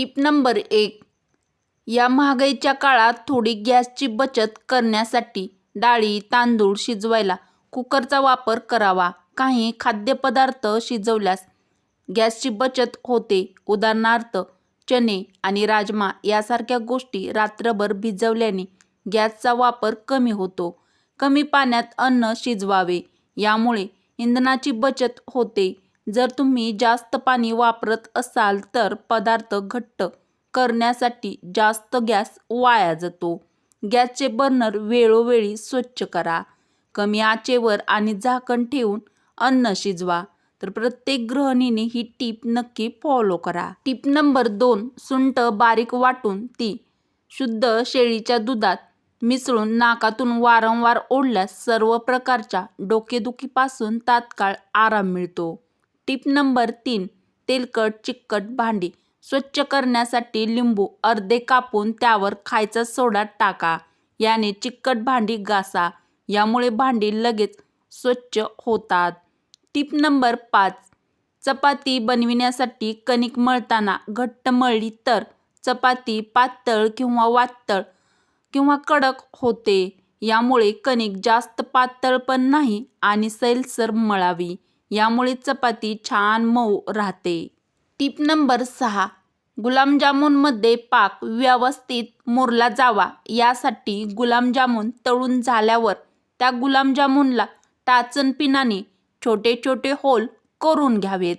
Tip number एक. या महागाईच्या काळात थोडी गॅसची बचत करण्यासाठी डाळी तांदूळ शिजवायला कुकरचा वापर करावा. काही खाद्यपदार्थ शिजवल्यास गॅसची बचत होते. उदाहरणार्थ चणे आणि राजमा यासारख्या गोष्टी रात्रभर भिजवल्याने गॅसचा वापर कमी होतो. कमी पाण्यात अन्न शिजवावे. यामुळे इंधनाची बचत होते. जर तुम्ही जास्त पाणी वापरत असाल तर पदार्थ घट्ट करण्यासाठी जास्त गॅस वाया जातो. गॅसचे बर्नर वेळोवेळी स्वच्छ करा. कमी आचेवर आणि झाकण ठेवून अन्न शिजवा. तर प्रत्येक गृहिणीने ही टीप नक्की फॉलो करा. टीप नंबर दोन सुंट बारीक वाटून ती शुद्ध शेळीच्या दुधात मिसळून नाकातून वारंवार ओढल्यास सर्व प्रकारच्या डोकेदुखीपासून तात्काळ आराम मिळतो. टीप नंबर तीन तेलकट चिकट भांडी. स्वच्छ करण्यासाठी लिंबू अर्धे कापून त्यावर खायचा सोडा टाका. याने चिकट भांडी घासा. यामुळे भांडी लगेच स्वच्छ होतात. टीप नंबर पाच चपाती बनविण्यासाठी कणिक मळताना घट्ट मळली तर चपाती पातळ किंवा वातळ किंवा कडक होते. यामुळे कणिक जास्त पातळ पण नाही आणि सैलसर मळावी. यामुळे चपाती छान मऊ राहते. टीप नंबर सहा. गुलाबजामुनमध्ये पाक व्यवस्थित मुरला जावा. यासाठी गुलाबजामुन तळून झाल्यावर त्या गुलाबजामुनला टाचन पिनाने छोटे छोटे होल करून घ्यावेत.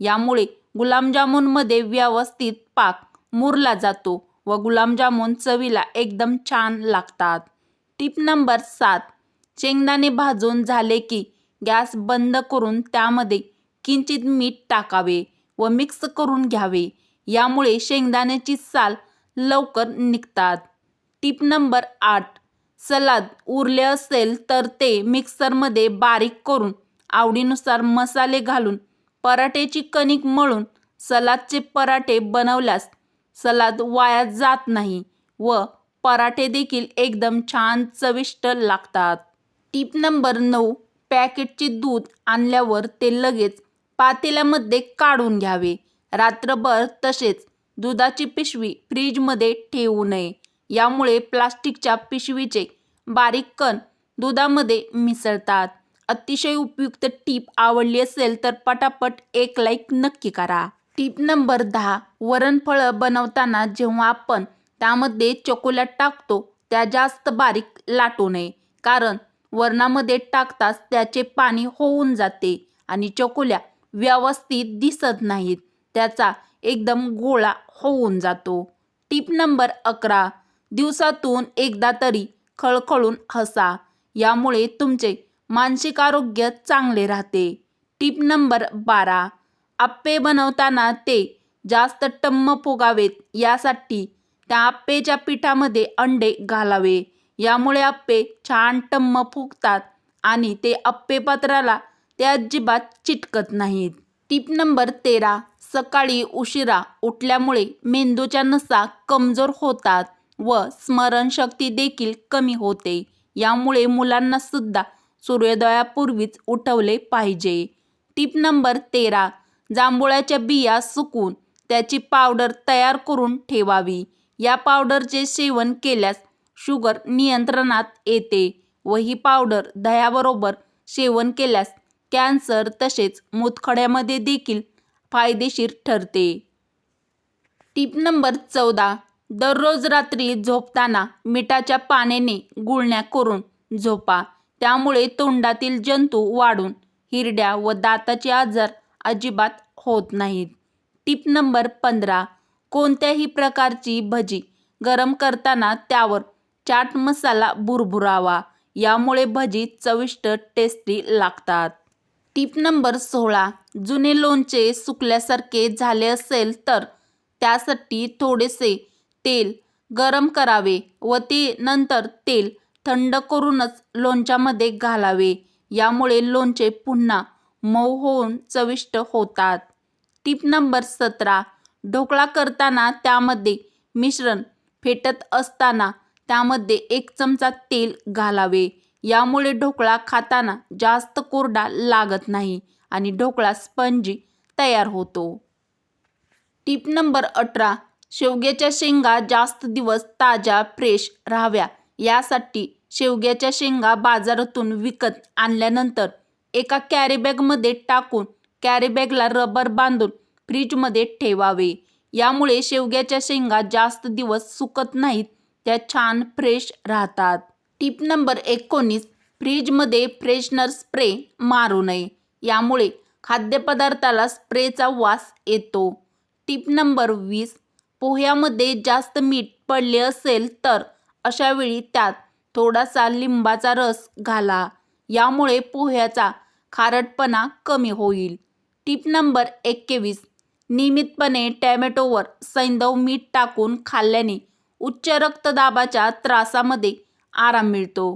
यामुळे गुलाबजामुनमध्ये व्यवस्थित पाक मुरला जातो व गुलाबजामुन चवीला एकदम छान लागतात. टीप नंबर सात. शेंगदाणे भाजून झाले की गॅस बंद करून त्यामध्ये किंचित मीठ टाकावे व मिक्स करून घ्यावे. यामुळे शेंगदाण्याची साल लवकर निघतात. टीप नंबर आठ. सलाद उरले असेल तर ते मिक्सरमध्ये बारीक करून आवडीनुसार मसाले घालून पराठ्याची कणिक मळून सलादचे पराठे बनवल्यास सलाद वाया जात नाही व पराठे देखील एकदम छान चविष्ट लागतात. टीप नंबर नऊ. पॅकेटचे दूध आणल्यावर ते लगेच पातेल्यामध्ये काढून घ्यावे. रात्रभर तसेच दुधाची पिशवी फ्रीजमध्ये ठेवू नये. यामुळे प्लास्टिकच्या पिशवीचे बारीक कण दुधामध्ये मिसळतात. अतिशय उपयुक्त टीप आवडली असेल तर पटापट एक लाईक नक्की करा. टीप नंबर दहा वरणफळं बनवताना जेव्हा आपण त्यामध्ये चॉकोलेट टाकतो त्या जास्त बारीक लाटू नये. कारण वरणामध्ये टाकताच त्याचे पाणी होऊन जाते आणि चकोल्या व्यवस्थित दिसत नाहीत. त्याचा एकदम गोळा होऊन जातो. टीप नंबर अकरा. दिवसातून एकदा तरी खळखळून हसा. यामुळे तुमचे मानसिक आरोग्य चांगले राहते. टीप नंबर बारा. आप्पे बनवताना ते जास्त टम्म फुगावेत यासाठी त्या आप्पेच्या पिठामध्ये अंडे घालावे. यामुळे आप्पे छान टम्म फुगतात आणि ते आप्पे पात्राला ते अजिबात चिटकत नाहीत. टीप नंबर तेरा सकाळी उशिरा उठल्यामुळे मेंदूच्या नसा कमजोर होतात व स्मरणशक्ती देखील कमी होते. यामुळे मुलांना सुद्धा सूर्योदयापूर्वीच उठवले पाहिजे. टीप नंबर तेरा जांभुळाच्या बिया सुकून त्याची पावडर तयार करून ठेवावी. या पावडरचे सेवन केल्यास शुगर नियंत्रणात येते व ही पावडर दह्याबरोबर सेवन केल्यास कॅन्सर तसेच मूतखड्यामध्ये देखील फायदेशीर ठरते. टीप नंबर चौदा. दररोज रात्री झोपताना मिठाच्या पाण्याने गुळण्या करून झोपा. त्यामुळे तोंडातील जंतू वाढून हिरड्या व दाताचे आजार अजिबात होत नाहीत. टीप नंबर पंधरा. कोणत्याही प्रकारची भजी गरम करताना त्यावर चाट मसाला भुरभुरावा यामुळे भजी चविष्ट टेस्टी लागतात. टीप नंबर सोळा जुने लोणचे सुकल्यासारखे झाले असेल तर त्यासाठी थोडेसे तेल गरम करावे व ते नंतर तेल थंड करूनच लोणच्यामध्ये घालावे. यामुळे लोणचे पुन्हा मऊ होऊन चविष्ट होतात. टीप नंबर सतरा ढोकळा करताना त्यामध्ये मिश्रण फेटत असताना त्यामध्ये एक चमचा तेल घालावे. यामुळे ढोकळा खाताना जास्त कोरडा लागत नाही आणि ढोकळा स्पंजी तयार होतो. टीप नंबर अठरा. शेवग्याच्या शेंगा जास्त दिवस ताज्या फ्रेश राहाव्या. यासाठी शेवग्याच्या शेंगा बाजारातून विकत आणल्यानंतर एका कॅरीबॅगमध्ये टाकून कॅरीबॅगला रबर बांधून फ्रीजमध्ये ठेवावे. यामुळे शेवग्याच्या शेंगा जास्त दिवस सुकत नाहीत त्या छान फ्रेश राहतात. टिप नंबर एकोणीस फ्रीजमध्ये फ्रेशनर स्प्रे मारू नये. यामुळे खाद्यपदार्थाला स्प्रेचा वास येतो. टिप नंबर वीस पोह्यामध्ये जास्त मीठ पडले असेल तर अशावेळी त्यात थोडासा लिंबाचा रस घाला. यामुळे पोह्याचा खारटपणा कमी होईल. टिप नंबर एकवीस नियमितपणे टॅमॅटोवर सैंदव मीठ टाकून खाल्ल्याने उच्च रक्तदाबाच्या त्रासामध्ये आराम मिळतो.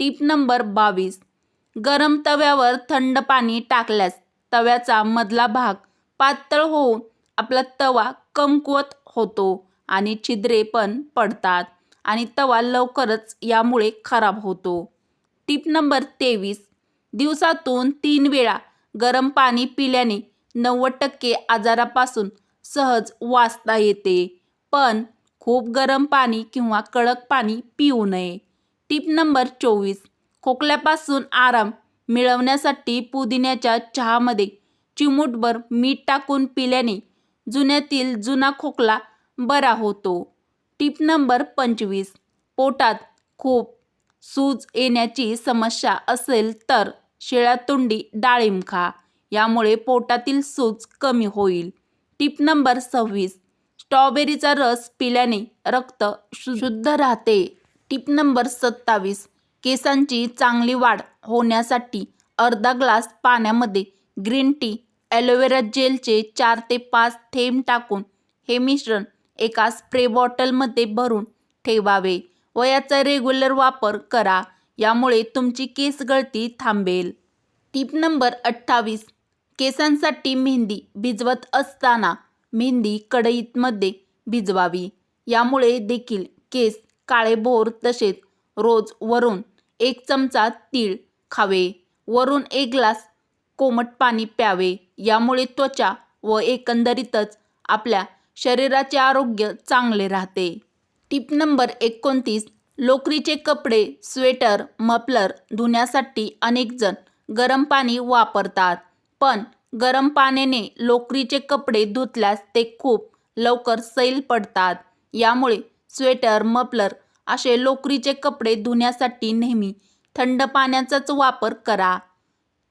टीप नंबर बावीस. गरम तव्यावर थंड पाणी टाकल्यास तव्याचा मधला भाग पातळ होऊन आपला तवा कमकुवत होतो आणि छिद्रे पण पडतात आणि तवा लवकरच यामुळे खराब होतो. टीप नंबर तेवीस. दिवसातून तीन वेळा गरम पाणी पिल्याने नव्वद टक्के आजारापासून सहज वाचता येते. पण खूप गरम पाणी किंवा कडक पाणी पिऊ नये. टिप नंबर चोवीस. खोकल्यापासून आराम मिळवण्यासाठी पुदिन्याच्या चहामध्ये चिमूटभर मीठ टाकून पिल्याने जुन्यातील जुना खोकला बरा होतो. टिप नंबर पंचवीस. पोटात खूप सूज येण्याची समस्या असेल तर शिळ्या तोंडी डाळिंब खा. यामुळे पोटातील सूज कमी होईल. टिप नंबर सव्वीस. स्ट्रॉबेरीचा रस पिल्याने रक्त शुद्ध राहते. टिप नंबर सत्तावीस. केसांची चांगली वाढ होण्यासाठी अर्धा ग्लास पाण्यामध्ये ग्रीन टी ॲलोवेरा जेलचे चार ते पाच थेंब टाकून हे मिश्रण एका स्प्रे बॉटलमध्ये भरून ठेवावे व याचा रेग्युलर वापर करा. यामुळे तुमची केस गळती थांबेल. टिप नंबर अठ्ठावीस. केसांसाठी मेहंदी भिजवत असताना मेहंदी कढईमध्ये भिजवावी. यामुळे देखील केस काळेभोर तसेच रोज वरून एक चमचा तीळ खावे. वरून एक ग्लास कोमट पाणी प्यावे. यामुळे त्वचा व एकंदरीतच आपल्या शरीराचे आरोग्य चांगले राहते. टिप नंबर एकोणतीस लोकरीचे कपडे स्वेटर मफलर धुण्यासाठी अनेकजण गरम पाणी वापरतात. पण गरम पाण्याने लोकरीचे कपडे धुतल्यास ते खूप लवकर सैल पडतात. यामुळे स्वेटर मफलर असे लोकरीचे कपडे धुण्यासाठी नेहमी थंड पाण्याचाच वापर करा.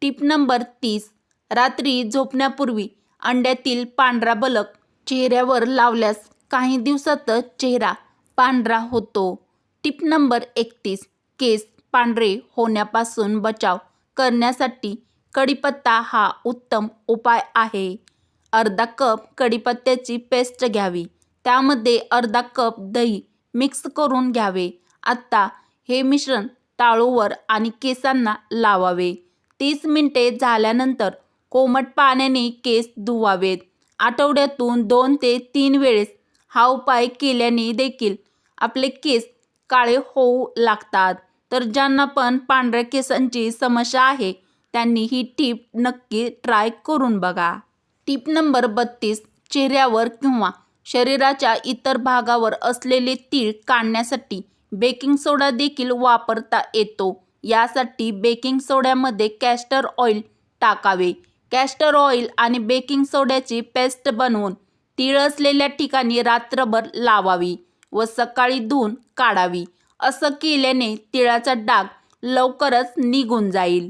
टिप नंबर तीस. रात्री झोपण्यापूर्वी अंड्यातील पांढरा बलक चेहऱ्यावर लावल्यास काही दिवसातच चेहरा पांढरा होतो. टिप नंबर एकतीस. केस पांढरे होण्यापासून बचाव करण्यासाठी कढीपत्ता हा उत्तम उपाय आहे. अर्धा कप कढीपत्त्याची पेस्ट घ्यावी. त्यामध्ये अर्धा कप दही मिक्स करून घ्यावे. आत्ता हे मिश्रण टाळूवर आणि केसांना लावावे. तीस मिनटे झाल्यानंतर कोमट पाण्याने केस धुवावेत. आठवड्यातून दोन ते तीन वेळेस हा उपाय केल्याने देखील आपले केस काळे होऊ लागतात. तर ज्यांना पण पांढऱ्या केसांची समस्या आहे त्यांनी ही टीप नक्की ट्राय करून बघा. टीप नंबर बत्तीस चेहऱ्यावर किंवा शरीराच्या इतर भागावर असलेले तीळ काढण्यासाठी बेकिंग सोडा देखील वापरता येतो. यासाठी बेकिंग सोड्यामध्ये कॅस्टर ऑइल टाकावे. कॅस्टर ऑइल आणि बेकिंग सोड्याची पेस्ट बनवून तीळ असलेल्या ठिकाणी रात्रभर लावावी व सकाळी धुवून काढावी. असं केल्याने तिळाचा डाग लवकरच निघून जाईल.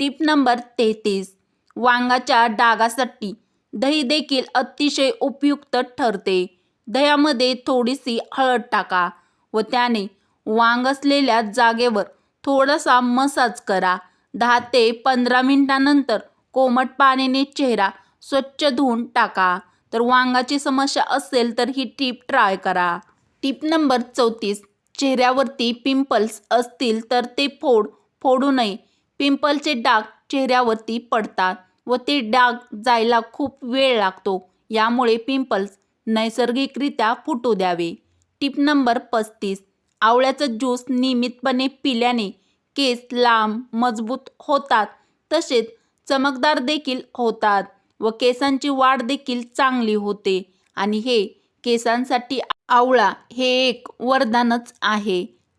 टिप नंबर तेहतीस. वांगाच्या डागासाठी दही देखील अतिशय उपयुक्त ठरते. दह्यामध्ये थोडीशी हळद टाका व त्याने वांग असलेल्या जागेवर थोडासा मसाज करा. दहा ते पंधरा मिनिटानंतर कोमट पाण्याने चेहरा स्वच्छ धुवून टाका. तर वांगाची समस्या असेल तर ही टीप ट्राय करा. टीप नंबर चौतीस. चेहऱ्यावरती पिंपल्स असतील तर ते फोड फोडू नये. पिंपलचे डाग चेहऱ्यावरती पडतात व ते डाग जायला खूप वेळ लागतो. यामुळे पिंपल्स नैसर्गिकरित्या फुटू द्यावे. टिप नंबर पस्तीस. आवळ्याचा ज्यूस नियमितपणे पिल्याने केस लांब मजबूत होतात तसेच चमकदार देखील होतात व केसांची वाढ देखील चांगली होते. आणि हे केसांसाठी आवळा हे एक वरदानच आहे.